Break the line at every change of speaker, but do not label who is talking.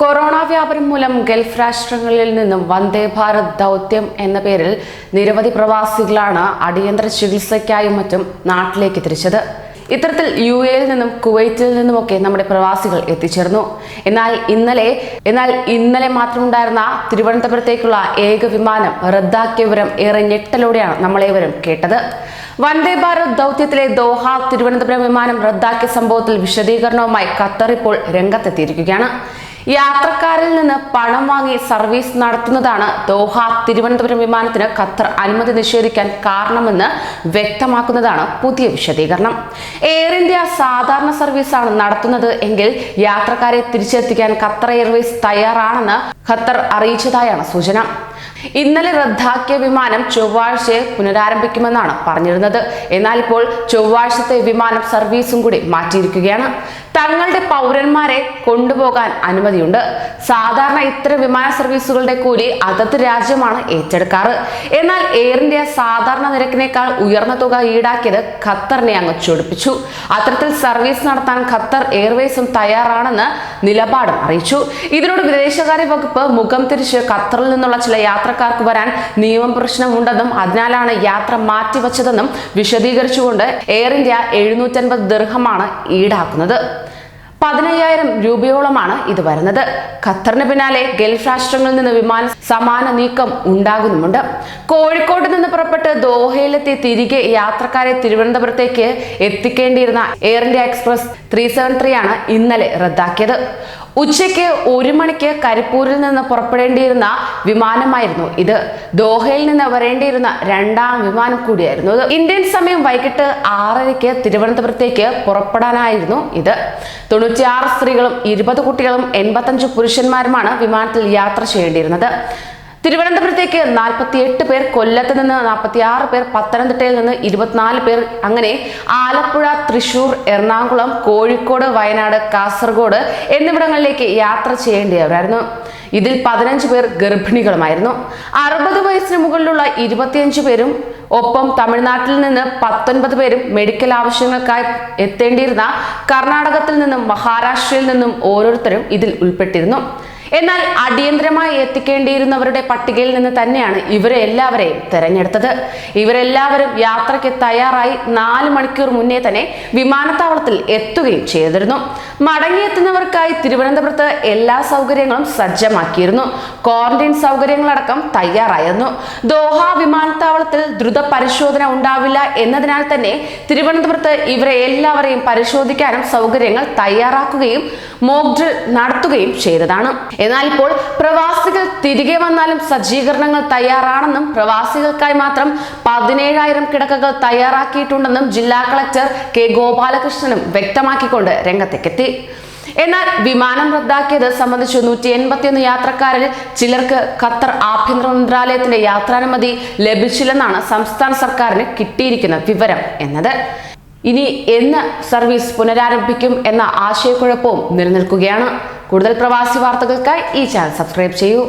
Corona വ്യാപനം മൂലം Gulf രാഷ്ട്രങ്ങളിൽ നിന്നും വന്ദേ ഭാരത് ദൗത്യം എന്ന പേരിൽ നിരവധി പ്രവാസികളാണ് അടിയന്തര ചികിത്സയ്ക്കായും മറ്റും നാട്ടിലേക്ക് തിരിച്ചത്. ഇത്തരത്തിൽ യു എയിൽ നിന്നും കുവൈറ്റിൽ നിന്നുമൊക്കെ നമ്മുടെ പ്രവാസികൾ എത്തിച്ചേർന്നു. എന്നാൽ ഇന്നലെ എന്നാൽ ഇന്നലെ മാത്രമുണ്ടായിരുന്ന തിരുവനന്തപുരത്തേക്കുള്ള ഏക വിമാനം റദ്ദാക്കിയ വിവരം ഏറെ ഞെട്ടലോടെയാണ് നമ്മളേവരും കേട്ടത്. വന്ദേ ഭാരത് ദൗത്യത്തിലെ ദോഹ തിരുവനന്തപുരം വിമാനം റദ്ദാക്കിയ സംഭവത്തിൽ വിശദീകരണവുമായി ഖത്തർ ഇപ്പോൾ രംഗത്തെത്തിയിരിക്കുകയാണ്. യാത്രക്കാരിൽ നിന്ന് പണം വാങ്ങി സർവീസ് നടത്തുന്നതാണ് ദോഹ തിരുവനന്തപുരം വിമാനത്തിന് ഖത്തർ അനുമതി നിഷേധിക്കാൻ കാരണമെന്ന് വ്യക്തമാക്കുന്നതാണ് പുതിയ വിശദീകരണം. എയർ ഇന്ത്യ സാധാരണ സർവീസാണ് നടത്തുന്നത് എങ്കിൽ യാത്രക്കാരെ തിരിച്ചെത്തിക്കാൻ ഖത്തർ എയർവേസ് തയ്യാറാണെന്ന് ഖത്തർ അറിയിച്ചതായാണ് സൂചന. ഇന്നലെ റദ്ദാക്കിയ വിമാനം ചൊവ്വാഴ്ചയെ പുനരാരംഭിക്കുമെന്നാണ് പറഞ്ഞിരുന്നത്. എന്നാൽ ഇപ്പോൾ ചൊവ്വാഴ്ചത്തെ വിമാനം സർവീസും കൂടി മാറ്റിയിരിക്കുകയാണ്. തങ്ങളുടെ പൗരന്മാരെ കൊണ്ടുപോകാൻ അനുമതിയുണ്ട്. സാധാരണ ഇത്തരം വിമാന സർവീസുകളുടെ കൂലി അതത് രാജ്യമാണ് ഏറ്റെടുക്കാറ്. എന്നാൽ എയർ ഇന്ത്യ സാധാരണ നിരക്കിനേക്കാൾ ഉയർന്ന തുക ഈടാക്കിയത് ഖത്തറിനെ അങ്ങ് ചൊടിപ്പിച്ചു. അത്തരത്തിൽ സർവീസ് നടത്താൻ ഖത്തർ എയർവേസും തയ്യാറാണെന്ന് നിലപാടും അറിയിച്ചു. ഇതിനോട് വിദേശകാര്യ വകുപ്പ് മുഖം തിരിച്ച് ഖത്തറിൽ നിന്നുള്ള ചില യാത്രക്കാർക്ക് വരാൻ നിയമ പ്രശ്നമുണ്ടെന്നും അതിനാലാണ് യാത്ര മാറ്റിവെച്ചതെന്നും വിശദീകരിച്ചുകൊണ്ട് എയർ ഇന്ത്യ എഴുന്നൂറ്റൻപത് ദീർഘമാണ് ഈടാക്കുന്നത്. പതിനയ്യായിരം രൂപയോളമാണ് ഇത് വരുന്നത്. ഖത്തറിന് പിന്നാലെ ഗൾഫ് രാഷ്ട്രങ്ങളിൽ നിന്ന് വിമാന സമാന നീക്കം ഉണ്ടാകുന്നുമുണ്ട്. കോഴിക്കോട് നിന്ന് പുറപ്പെട്ട് ദോഹയിലെത്തി തിരികെ യാത്രക്കാരെ തിരുവനന്തപുരത്തേക്ക് എത്തിക്കേണ്ടിയിരുന്ന air India express three seven three ആണ് ഇന്നലെ റദ്ദാക്കിയത്. ഉച്ചയ്ക്ക് ഒരു മണിക്ക് കരിപ്പൂരിൽ നിന്ന് പുറപ്പെടേണ്ടിയിരുന്ന വിമാനമായിരുന്നു ഇത്. ദോഹയിൽ നിന്ന് വരേണ്ടിയിരുന്ന രണ്ടാം വിമാനം കൂടിയായിരുന്നു ഇന്ത്യൻ സമയം വൈകിട്ട് ആറരയ്ക്ക് തിരുവനന്തപുരത്തേക്ക് പുറപ്പെടാനായിരുന്നു ഇത്. തൊണ്ണൂറ്റിയാറ് സ്ത്രീകളും ഇരുപത് കുട്ടികളും എൺപത്തഞ്ച് പുരുഷന്മാരുമാണ് വിമാനത്തിൽ യാത്ര ചെയ്യേണ്ടിയിരുന്നത്. തിരുവനന്തപുരത്തേക്ക് നാൽപ്പത്തി എട്ട് പേർ കൊല്ലത്ത് നിന്ന് നാൽപ്പത്തി ആറ് പേർ പത്തനംതിട്ടയിൽ നിന്ന് ഇരുപത്തിനാല് പേർ അങ്ങനെ ആലപ്പുഴ തൃശൂർ എറണാകുളം കോഴിക്കോട് വയനാട് കാസർഗോഡ് എന്നിവിടങ്ങളിലേക്ക് യാത്ര ചെയ്യേണ്ടിയവരായിരുന്നു. ഇതിൽ പതിനഞ്ച് പേർ ഗർഭിണികളുമായിരുന്നു. അറുപത് വയസ്സിന് മുകളിലുള്ള ഇരുപത്തിയഞ്ച് പേരും ഒപ്പം തമിഴ്നാട്ടിൽ നിന്ന് പത്തൊൻപത് പേരും മെഡിക്കൽ ആവശ്യങ്ങൾക്കായി എത്തേണ്ടിയിരുന്ന കർണാടകത്തിൽ നിന്നും മഹാരാഷ്ട്രയിൽ നിന്നും ഓരോരുത്തരും ഇതിൽ ഉൾപ്പെട്ടിരുന്നു. എന്നാൽ അടിയന്തരമായി എത്തിക്കേണ്ടിയിരുന്നവരുടെ പട്ടികയിൽ നിന്ന് തന്നെയാണ് ഇവരെ എല്ലാവരെയും തെരഞ്ഞെടുത്തത്. ഇവരെല്ലാവരും യാത്രയ്ക്ക് തയ്യാറായി നാല് മണിക്കൂർ മുന്നേ തന്നെ വിമാനത്താവളത്തിൽ എത്തുകയും ചെയ്തിരുന്നു. മടങ്ങിയെത്തുന്നവർക്കായി തിരുവനന്തപുരത്ത് എല്ലാ സൗകര്യങ്ങളും സജ്ജമാക്കിയിരുന്നു. ക്വാറന്റൈൻ സൗകര്യങ്ങളടക്കം തയ്യാറായിരുന്നു. ദോഹ വിമാനത്താവളത്തിൽ ദ്രുത പരിശോധന ഉണ്ടാവില്ല എന്നതിനാൽ തന്നെ തിരുവനന്തപുരത്ത് ഇവരെ എല്ലാവരെയും പരിശോധിക്കാനും സൗകര്യങ്ങൾ തയ്യാറാക്കുകയും മോക്ക് ഡ്രിൽ നടത്തുകയും ചെയ്തതാണ്. എന്നാൽ ഇപ്പോൾ പ്രവാസികൾ തിരികെ വന്നാലും സജ്ജീകരണങ്ങൾ തയ്യാറാണെന്നും പ്രവാസികൾക്കായി മാത്രം പതിനേഴായിരം കിടക്കകൾ തയ്യാറാക്കിയിട്ടുണ്ടെന്നും ജില്ലാ കളക്ടർ കെ ഗോപാലകൃഷ്ണനും വ്യക്തമാക്കിക്കൊണ്ട് രംഗത്തേക്കെത്തി. എന്നാൽ വിമാനം റദ്ദാക്കിയത് സംബന്ധിച്ച് നൂറ്റി എൺപത്തിയൊന്ന് യാത്രക്കാരിൽ ചിലർക്ക് ഖത്തർ ആഭ്യന്തര മന്ത്രാലയത്തിന്റെ യാത്രാനുമതി ലഭിച്ചില്ലെന്നാണ് സംസ്ഥാന സർക്കാരിന് കിട്ടിയിരിക്കുന്ന വിവരം എന്നത്. ഇനി എന്ന് സർവീസ് പുനരാരംഭിക്കും എന്ന ആശയക്കുഴപ്പവും നിലനിൽക്കുകയാണ്. കൂടുതൽ പ്രവാസി വാർത്തകൾക്കായി ഈ ചാനൽ സബ്സ്ക്രൈബ് ചെയ്യൂ.